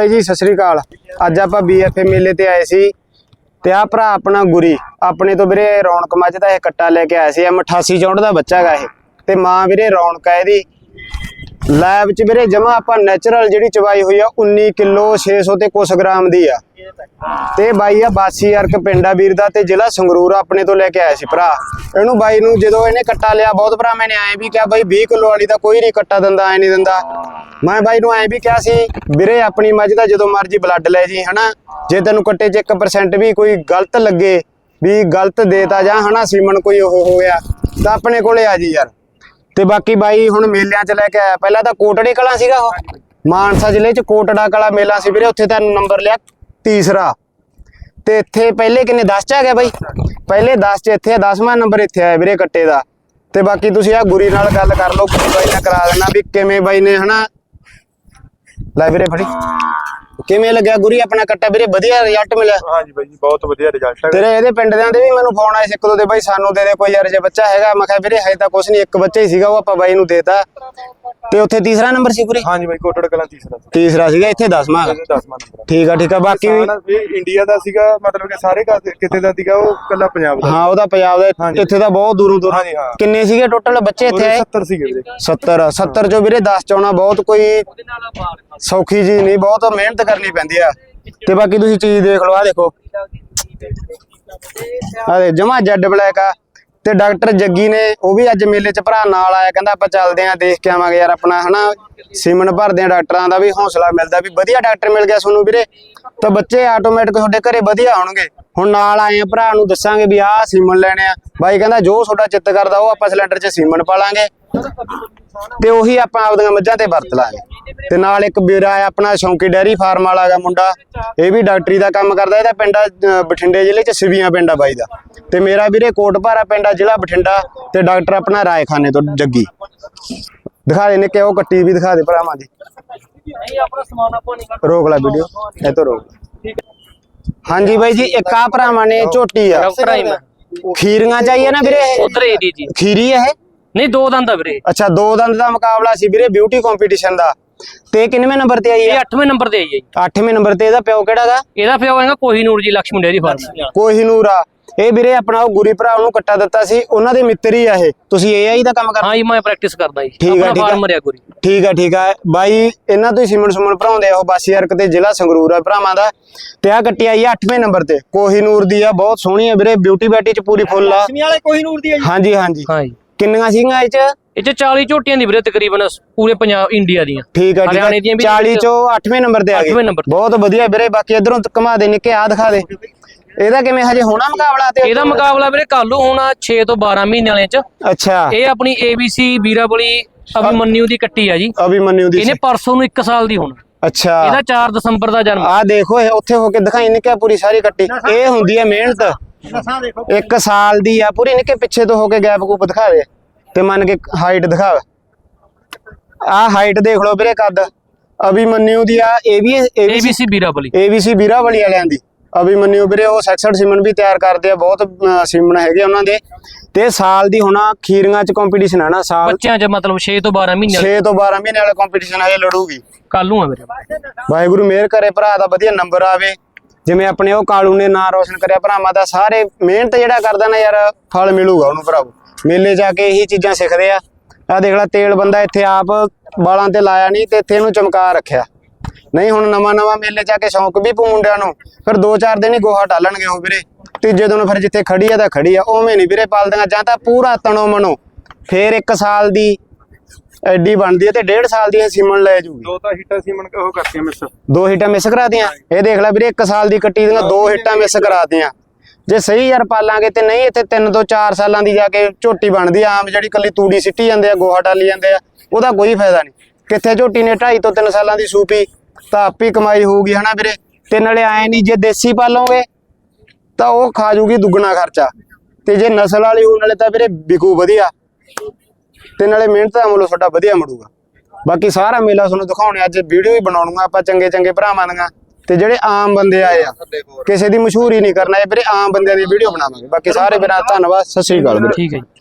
ਭਾਈ ਜੀ, ਸਤਿ ਸ੍ਰੀ ਅਕਾਲ। ਅੱਜ ਆਪਾਂ ਬੀਐਫਏ ਮੇਲੇ ਤੇ ਆਏ ਸੀ ਤੇ ਆ ਭਰਾ ਆਪਣਾ ਗੁਰੀ, ਆਪਣੇ ਤੋਂ ਵੀਰੇ ਰੌਣਕ ਮੱਝ ਦਾ ਇਹ ਕੱਟਾ ਲੈ ਕੇ ਆਇਆ ਸੀ ਇਹ 88 ਚੌਂਟ ਦਾ ਬੱਚਾ ਗਾ ਇਹ। ਤੇ ਮਾਂ ਵੀਰੇ ਰੌਣਕ ਹੈ ਇਹਦੀ। ਲੈਬ ਚ ਵੀਰੇ ਜਮਾ ਆਪਾਂ ਨੈਚੁਰਲ ਜਿਹੜੀ ਚਵਾਈ ਹੋਈ ਆ 19 ਕਿਲੋ 600 ਤੇ ਕੁਛ ਗ੍ਰਾਮ ਦੀ ਆ। ਤੇ ਬਾਈ ਆ ਬਾਸੀ ਅਰਕ ਪਿੰਡਾ ਵੀਰ ਦਾ ਤੇ ਜ਼ਿਲ੍ਹਾ ਸੰਗਰੂਰ ਆਪਣੇ ਤੋਂ ਲੈ ਕੇ ਆਇਆ ਸੀ ਭਰਾ। ਇਹਨੂੰ ਬਾਈ ਨੂੰ ਜਦੋਂ ਇਹਨੇ ਕੱਟਾ ਲਿਆ, ਬਹੁਤ ਭਰਾ ਮੈਨੇ ਆਏ ਵੀ ਕਿਹਾ, ਬਾਈ 20 ਕਿਲੋ ਵਾਲੀ ਦਾ ਕੋਈ ਨਹੀਂ ਕੱਟਾ ਦਿੰਦਾ, ਐ ਨਹੀਂ ਦਿੰਦਾ। ਮੈਂ ਬਾਈ ਨੂੰ ਐ ਵੀ ਕਿਹਾ ਸੀ, ਵੀਰੇ ਆਪਣੀ ਮੱਝ ਦਾ ਜਦੋਂ ਮਰਜ਼ੀ ਬਲੱਡ ਲੈ ਜੀ, ਹਨਾ? ਜੇ ਤੈਨੂੰ ਕੱਟੇ 'ਚ 1% ਵੀ ਕੋਈ ਗਲਤ ਲੱਗੇ, ਵੀ ਗਲਤ ਦੇਤਾ ਜਾਂ, ਹਨਾ, ਸੀਮਨ ਕੋਈ ਉਹ ਹੋ ਗਿਆ ਤਾਂ ਆਪਣੇ ਕੋਲੇ ਆ ਜੀ ਯਾਰ। ਤੇ ਬਾਕੀ ਬਾਈ ਹੁਣ ਮੇਲਿਆਂ 'ਚ ਲੈ ਕੇ ਆਇਆ। ਪਹਿਲਾਂ ਤਾਂ ਕੋਟੜੇ ਕਲਾ ਸੀਗਾ ਉਹ। ਮਾਨਸਾ ਜ਼ਿਲ੍ਹੇ 'ਚ ਕੋਟੜਾ ਕਲਾ ਮੇਲਾ ਸੀ ਵੀਰੇ, ਉੱਥੇ ਤਾਂ ਨੰਬਰ ਲਿਆ ਤੀਸਰਾ। ਤੇ ਇੱਥੇ ਪਹਿਲੇ ਕਿੰਨੇ 10 ਚ ਆ ਗਿਆ ਬਾਈ? ਪਹਿਲੇ 10 ਚ ਇੱਥੇ 10ਵਾਂ ਨੰਬਰ ਇੱਥੇ ਆਇਆ ਵੀਰੇ ਕੱਟੇ ਦਾ। ਤੇ ਬਾਕੀ ਤੁਸੀਂ ਆ ਗੁਰੀ ਨਾਲ ਗੱਲ ਕਰ ਲਓ, ਗੁਰੀ ਬਾਈ ਨਾਲ ਕਰਾ ਦੇਣਾ ਵੀ ਕਿਵੇਂ ਬਾਈ ਨੇ, ਹਨਾ ਲੈ ਵੀਰੇ ਫੜੀ। ਕਿਵੇਂ ਲੱਗਿਆ ਗੁਰੀ? ਆਪਣਾ ਕੱਟਾ ਵੀਰੇ ਵਧੀਆ ਰਿਜ਼ਲਟ ਮਿਲਿਆ। ਹਾਂਜੀ ਬਾਈ ਜੀ ਬਹੁਤ ਵਧੀਆ ਰਿਜ਼ਲਟ ਹੈ ਤੇਰੇ ਇਹਦੇ ਪਿੰਡ ਦਿਆਂ ਦੇ ਵੀ ਮੈਨੂੰ ਫੋਨ ਆਇਆ ਸੀ ਇੱਕ ਦੋ ਦੇ ਬਾਈ ਸਾਨੂੰ ਦੇ ਦੇ ਕੋਈ ਯਾਰ ਜੇ ਬੱਚਾ ਹੈਗਾ। ਮੈਂ ਕਿਹਾ ਵੀਰੇ ਹਜੇ ਤਾਂ ਕੁਛ ਨਹੀਂ ਇੱਕ ਬੱਚਾ ਹੀ ਸੀਗਾ ਉਹ ਆਪਾਂ ਬਾਈ ਨੂੰ ਦੇਤਾ ਤੇ। ਉੱਥੇ ਤੀਸਰਾ ਨੰਬਰ ਸੀ ਪੂਰੇ ਹਾਂਜੀ ਬਾਈ ਕੋਟੜ ਕਲਾਂ ਤੀਸਰਾ ਤੀਸਰਾ ਸੀਗਾ ਇੱਥੇ 10ਵਾਂ ਇਹਦੇ 10ਵਾਂ ਨੰਬਰ ਠੀਕ ਆ ਠੀਕ ਆ ਬਾਕੀ ਵੀ ਇਹ ਇੰਡੀਆ ਦਾ ਸੀਗਾ ਮਤਲਬ ਕਿ ਸਾਰੇ ਕਿਤੇ ਦਾ ਸੀਗਾ ਉਹ ਕੱਲਾ ਪੰਜਾਬ ਦਾ। ਹਾਂ ਉਹਦਾ ਪੰਜਾਬ ਦਾ ਹਾਂਜੀ। ਇੱਥੇ ਤਾਂ ਬਹੁਤ ਦੂਰੋਂ ਦੂਰ। ਹਾਂਜੀ, ਹਾਂ। ਕਿੰਨੇ ਸੀਗੇ ਟੋਟਲ ਬੱਚੇ ਇੱਥੇ? ਉਹਦੇ ਆਏ 70 ਸੀਗੇ ਵੀਰੇ। 70 70 ਚੋਂ ਵੀਰੇ 10 ਚਾਉਣਾ ਬਹੁਤ ਕੋਈ ਸੌਖੀ ਜੀ ਨਹੀਂ ਬਹੁਤ ਮਿਹਨਤ ਕਰਨੀ ਪੈਂਦੀ ਆ। ਤੇ ਬਾਕੀ ਤੁਸੀਂ ਚੀਜ਼ ਦੇਖ ਲਓ ਆ ਦੇਖੋ। ਆ ਜਮਾ ਜੈਡ ਬਲੈਕ ਆ। ਤੇ ਡਾਕਟਰ ਜੱਗੀ ਨੇ, ਉਹ ਵੀ ਅੱਜ ਮੇਲੇ 'ਚ ਭਰਾ ਨਾਲ ਆਇਆ, ਕਹਿੰਦਾ ਆਪਾਂ ਚੱਲਦੇ ਆਂ, ਦੇਖ ਕੇ ਆਵਾਂਗੇ ਯਾਰ ਆਪਣਾ, ਹਨਾ? ਸੀਮਨ ਭਰਦੇ ਆ ਡਾਕਟਰਾਂ ਦਾ ਵੀ ਹੌਸਲਾ ਮਿਲਦਾ ਵੀ ਵਧੀਆ ਡਾਕਟਰ ਮਿਲ ਗਿਆ ਤੁਹਾਨੂੰ ਵੀਰੇ। ਤਾਂ ਬੱਚੇ ਆਟੋਮੈਟਿਕ ਤੁਹਾਡੇ ਘਰੇ ਵਧੀਆ ਆਉਣਗੇ। ਹੁਣ ਨਾਲ ਆਏ ਆ, ਭਰਾ ਨੂੰ ਦੱਸਾਂਗੇ ਵੀ ਆਹ ਸੀਮਨ ਲੈਣੇ ਆ। ਬਾਈ ਕਹਿੰਦਾ ਜੋ ਤੁਹਾਡਾ ਚਿੱਤ ਕਰਦਾ, ਉਹ ਆਪਾਂ ਸਿਲੰਡਰ 'ਚ ਸੀਮਨ ਪਾ ਲਾਂਗੇ। ਤੇ ਉਹੀ ਆਪਾਂ ਆਪਦੀਆਂ ਮੱਝਾਂ ਤੇ ਵਰਤ ਲਾਂਗੇ। ਤੇ ਨਾਲ ਇੱਕ ਵੀਰਾ ਆ ਆਪਣਾ ਸ਼ੌਂਕੀ ਡੈਰੀ ਫਾਰਮ ਵਾਲਾ ਗਾ ਮੁੰਡਾ। ਇਹ ਵੀ ਡਾਕਟਰੀ ਦਾ ਕੰਮ ਕਰਦਾ ਇਹਦਾ ਪਿੰਡ ਬਠਿੰਡੇ ਜ਼ਿਲ੍ਹੇ ਚ ਸਿਵੀਆਂ ਪਿੰਡ ਆ ਬਾਈ ਦਾ। ਤੇ ਮੇਰਾ ਵੀਰੇ ਕੋਟਪਾਰਾ ਪਿੰਡ ਜ਼ਿਲ੍ਹਾ ਬਠਿੰਡਾ ਤੇ ਡਾਕਟਰ ਆਪਣਾ ਰਾਏਖਾਨੇ ਤੋਂ ਜੱਗੀ। ਦਿਖਾ ਦੇ ਨਿੱਕੇ ਉਹ ਕੱਟੀ ਵੀ ਦਿਖਾ ਦੇ ਭਰਾਵਾਂ ਦੀ। ਰੋਕ ਲੈ ਵੀਡੀਓ ਇਹ ਤੋਂ ਰੋਕ। ਹਾਂਜੀ ਬਾਈ ਜੀ ਇੱਕ ਆ ਭਰਾਵਾਂ ਨੇ ਝੋਟੀ ਆ। ਖੀਰੀਆਂ ਚਾਹੀਏ ਨਾ ਵੀਰੇ ਇਹ? ਉਧਰ ਏਡੀ ਜੀ। ਖੀਰੀ ਹੈ ਨਹੀਂ ਦੋ ਦੰਦ ਆ ਵੀਰੇ। ਅੱਛਾ ਦੋ ਦੰਦ ਦਾ ਮੁਕਾਬਲਾ ਸੀ ਵੀਰੇ ਬਿਊਟੀ ਕੰਪੀਟੀਸ਼ਨ ਦਾ। ਤੇ ਕਿੰਨਵੇਂ ਨੰਬਰ ਤੇ ਆਈ ਇਹ ਹੈ 8ਵੇਂ ਨੰਬਰ ਤੇ ਆਈ ਹੈ ਜੀ। 8ਵੇਂ ਨੰਬਰ ਤੇ ਇਹਦਾ ਪਿਓ ਕਿਹੜਾਗਾ ਇਹਦਾ ਪਿਓ ਹੈਗਾ ਕੋਹੀਨੂਰ ਜੀ ਲక్ష్ਮੀ ਡੇਅਰੀ ਫਾਰਮ। ਕੋਹੀਨੂਰ ਆ। ਇਹ ਵੀਰੇ ਆਪਣਾ ਉਹ ਗੁਰੀ ਭਰਾ ਨੂੰ ਕੱਟਾ ਦਿੱਤਾ ਸੀ ਉਹਨਾਂ ਦੇ ਮਿੱਤਰ ਹੀ ਆ ਇਹ। ਤੁਸੀਂ ਏਆਈ ਦਾ ਕੰਮ ਕਰ ਹਾਂ ਜੀ ਮੈਂ ਪ੍ਰੈਕਟਿਸ ਕਰਦਾ ਜੀ। ਠੀਕ ਆ, ਆਪਣਾ ਠੀਕ ਆ। ਫਾਰਮ ਮਰਿਆ ਗੁਰੀ। ਠੀਕ ਆ ਠੀਕ ਆ। ਬਾਈ ਇਹਨਾਂ ਤੋਂ ਹੀ ਸਿਮਣ ਸੁਮਣ ਭਰਾਉਂਦੇ ਆ ਉਹ ਬਾਸੀ ਅਰਕ ਤੇ ਜ਼ਿਲ੍ਹਾ ਸੰਗਰੂਰ ਆ ਭਰਾਵਾਂ ਦਾ। ਤੇ ਆ ਕੱਟੀ ਆਈ ਆ 8ਵੇਂ ਨੰਬਰ ਤੇ। ਕੋਹੀਨੂਰ ਦੀ ਆ ਬਹੁਤ ਸੋਹਣੀ ਆ ਵੀਰੇ। ਬਿਊਟੀ ਬੈਟੀ ਚ ਪੂਰੀ ਫੁੱਲ ਆ। ਵਾਲੇ ਕੋਹੀਨੂਰ ਦੀ ਹੈ ਹਾਂਜੀ ਹਾਂਜੀ। ਹਾਂ ਜੀ। ਕਿੰਨੀਆਂ ਸੀਗੀਆਂ ਇਹ ਚ? ਇਹ ਚ 40 ਝੋਟੀਆਂ ਦੀ ਵੀਰੇ ਤਕਰੀਬਨ ਪੂਰੇ ਪੰਜਾਬ ਇੰਡੀਆ ਦੀਆਂ। ਠੀਕ ਆ ਠੀਕ ਹਰਿਆਣੇ ਆ ਦੀਆਂ ਵੀ 40 ਚੋਂ 8ਵੇਂ ਨੰਬਰ ਤੇ ਆ ਗਏ। ਅੱਠਵੇਂ ਨੰਬਰ ਤੇ। ਬਹੁਤ ਵਧੀਆ ਵੀਰੇ ਬਾਕੀ ਇਧਰੋਂ ਘੁਮਾ ਦੇ ਨਿੱਕੇ ਆ ਦਿਖਾ ਦੇ। ਇਹਦਾ ਕਿਵੇਂ ਹਜੇ ਹੋਣਾ ਮੁਕਾਬਲਾ ਤੇ? ਇਹਦਾ ਮੁਕਾਬਲਾ ਵੀਰੇ ਕੱਲ ਹੋਣਾ 6 ਤੋਂ 12 ਮਹੀਨੇ ਵਾਲੇ ਚ। ਅੱਛਾ। ਇਹ ਆਪਣੀ ABC ਵੀਰਾਬਲੀ ਅਭਿਮਨਿਊ ਦੀ ਕੱਟੀ ਆ ਜੀ। ਅਭਿਮਨਿਊ ਦੀ ਇਹਨੇ ਪਰਸੋਂ ਨੂੰ 1 ਸਾਲ ਦੀ ਹੋਣਾ। ਅੱਛਾ। ਇਹਦਾ 4 ਦਸੰਬਰ ਦਾ ਜਨਮ। ਆ ਦੇਖੋ ਇਹ ਉੱਥੇ ਹੋ ਕੇ ਦਿਖਾਈ ਨਿੱਕਿਆ ਪੂਰੀ ਸਾਰੀ ਕੱਟੀ। ਇਹ ਹੁੰਦੀ ਹੈ ਮਿਹਨਤ। ਇੱਕ ਸਾਲ ਦੀ ਆ ਪੂਰੀ ਨਿੱਕੇ ਪਿੱਛੇ ਤੋਂ ਹੋ ਕੇ ਗੈਪ ਗੂਪ ਦਿਖਾ ਦੇ। ਤੇ ਮੰਨ ਕੇ ਹਾਈਟ ਦਿਖਾ। ਆ ਹਾਈਟ ਦੇਖ ਲਓ ਵੀਰੇ ਕੱਦ। ਅਭਿਮਨਿਊ ਦੀ ਆ ਇਹ ਵੀ ਏਬੀਸੀ ABC ਵੀਰਾਬਲੀ ਏਬੀਸੀ ਵੀਰਾ ਵਾਲੀ ਵਾਲਿਆਂ ਦੀ। ਅਭਿਮਨਿਊ ਵੀਰੇ ਉਹ ਸੈਕਸਡ ਸੀਮਨ ਵੀ ਤਿਆਰ ਕਰਦੇ ਆ ਬਹੁਤ ਸੀਮਨ ਹੈਗੇ ਉਹਨਾਂ ਦੇ। ਤੇ ਸਾਲ ਦੀ ਹੋਣਾ ਖੀਰੀਆਂ ਚ ਕੰਪੀਟੀਸ਼ਨ ਹੈ ਨਾ ਸਾਲ ਬੱਚਿਆਂ ਚ ਮਤਲਬ 6 ਤੋਂ 12 ਮਹੀਨੇ 6 ਤੋਂ 12 ਮਹੀਨੇ ਵਾਲਾ ਕੰਪੀਟੀਸ਼ਨ ਹਜੇ ਲੜੂਗੀ। ਕੱਲ ਨੂੰ ਆ ਵੀਰੇ। ਵਾਹਿਗੁਰੂ ਮਿਹਰ ਕਰੇ ਭਰਾ ਦਾ ਵਧੀਆ ਨੰਬਰ ਆਵੇ। ਜਿਵੇਂ ਆਪਣੇ ਉਹ ਕਾਲੂ ਨੇ ਨਾਂ ਰੋਸ਼ਨ ਕਰਿਆ ਭਰਾਵਾਂ ਦਾ ਸਾਰੇ ਮਿਹਨਤ ਜਿਹੜਾ ਕਰਦਾ ਨਾ ਯਾਰ ਫਲ ਮਿਲੂਗਾ ਉਹਨੂੰ ਭਰਾਵੋ। ਮੇਲੇ ਜਾ ਕੇ ਇਹੀ ਚੀਜ਼ਾਂ ਸਿੱਖਦੇ ਆ। ਆ ਦੇਖ ਲੈ ਤੇਲ ਬੰਦਾ ਇੱਥੇ ਆਪ ਬਾਲਾਂ ਤੇ ਲਾਇਆ ਨਹੀਂ ਤੇ ਇੱਥੇ ਇਹਨੂੰ ਚਮਕਾ ਰੱਖਿਆ। ਨਹੀਂ ਹੁਣ ਨਵਾਂ ਨਵਾਂ ਮੇਲੇ ਜਾ ਕੇ ਸ਼ੌਂਕ ਵੀ ਪੂ ਮੁੰਡਿਆਂ ਨੂੰ। ਫਿਰ 2-4 ਦਿਨ ਹੀ ਗੋਹਾ ਟਾਲਣਗੇ ਉਹ ਵੀਰੇ। ਤੀਜੇ ਦਿਨ ਫਿਰ ਜਿੱਥੇ ਖੜੀ ਆ ਤਾਂ ਖੜੀ ਆ ਉਵੇਂ ਨਹੀਂ ਵੀਰੇ ਪਾਲਦੀਆਂ। ਜਾਂ ਤਾਂ ਪੂਰਾ ਤਣੋ ਮਨੋ ਫੇਰ 1 ਸਾਲ ਦੀ ਐਡੀ ਬਣਦੀ ਹੈ ਤੇ 1.5 ਸਾਲ ਦੀ ਸੀਮਨ ਲੈ ਜੂਗੀ। ਦੋ ਤਾਂ ਹਿੱਟਾਂ ਸੀਮਨ ਉਹ ਕਰਤੀਆਂ ਮਿਸ। ਦੋ ਹਿੱਟਾਂ ਮਿਸ ਕਰਾਤੀਆਂ। ਇਹ ਦੇਖ ਲੈ ਵੀਰੇ 1 ਸਾਲ ਦੀ ਕੱਟੀ ਦੀਆਂ ਦੋ ਹਿੱਟਾਂ ਮਿਸ ਕਰਾਤੀਆਂ। ਜੇ ਸਹੀ ਯਾਰ ਪਾਲਾਂਗੇ ਤੇ ਨਹੀਂ, ਇੱਥੇ 3 ਤੋਂ 4 ਸਾਲਾਂ ਦੀ ਜਾ ਕੇ ਝੋਟੀ ਬਣਦੀ ਆ, ਆਮ ਜਿਹੜੀ ਕੱਲੀ ਤੂੜੀ ਸਿੱਟੀ ਜਾਂਦੇ ਆ, ਗੋਹਾ ਟਾਲੀ ਜਾਂਦੇ ਆ, ਉਹਦਾ ਕੋਈ ਫਾਇਦਾ ਨਹੀਂ। ਕਿੱਥੇ ਝੋਟੀ ਨੇ 2.5 ਤੋਂ 3 ਸਾਲਾਂ ਦੀ ਸੂਪੀ, ਤਾਂ ਆਪੀ ਕਮਾਈ ਹੋਊਗੀ, ਹਨਾ ਵੀਰੇ? ਤੇ ਨਾਲੇ ਆਏ ਨਹੀਂ, ਜੇ ਦੇਸੀ ਪਾਲੋਗੇ ਤਾਂ ਉਹ ਖਾ ਜੂਗੀ ਦੁੱਗਣਾ ਖਰਚਾ। ਤੇ ਜੇ ਨਸਲ ਵਾਲੀ ਹੋਣ ਨਾਲੇ ਤਾਂ ਵੀਰੇ ਵਿਕੂ ਵਧੀਆ। ਤੇ ਨਾਲੇ ਮਿਹਨਤ ਦਾ ਮੁੱਲ ਤੁਹਾਡਾ ਵਧੀਆ ਮੜੂਗਾ। ਬਾਕੀ ਸਾਰਾ ਮੇਲਾ ਤੁਹਾਨੂੰ ਦਿਖਾਉਣੇ ਅੱਜ ਵੀਡੀਓ ਵੀ ਬਣਾਉਣਗਾ ਆਪਾਂ ਚੰਗੇ ਚੰਗੇ ਭਰਾਵਾਂ ਦੀਆਂ। ਤੇ ਜਿਹੜੇ ਆਮ ਬੰਦੇ ਆਏ ਆ ਕਿਸੇ ਦੀ ਮਸ਼ਹੂਰੀ ਨਹੀਂ ਕਰਨਾ ਇਹ ਵੀਰੇ ਆਮ ਬੰਦਿਆਂ ਦੀ ਵੀਡੀਓ ਬਣਾਵਾਂਗੇ। ਬਾਕੀ ਸਾਰੇ ਵੀਰਾਂ ਦਾ ਧੰਨਵਾਦ ਸਤਿ ਸ੍ਰੀ ਅਕਾਲ ਵੀਰੇ। ਠੀਕ ਹੈ ਜੀ।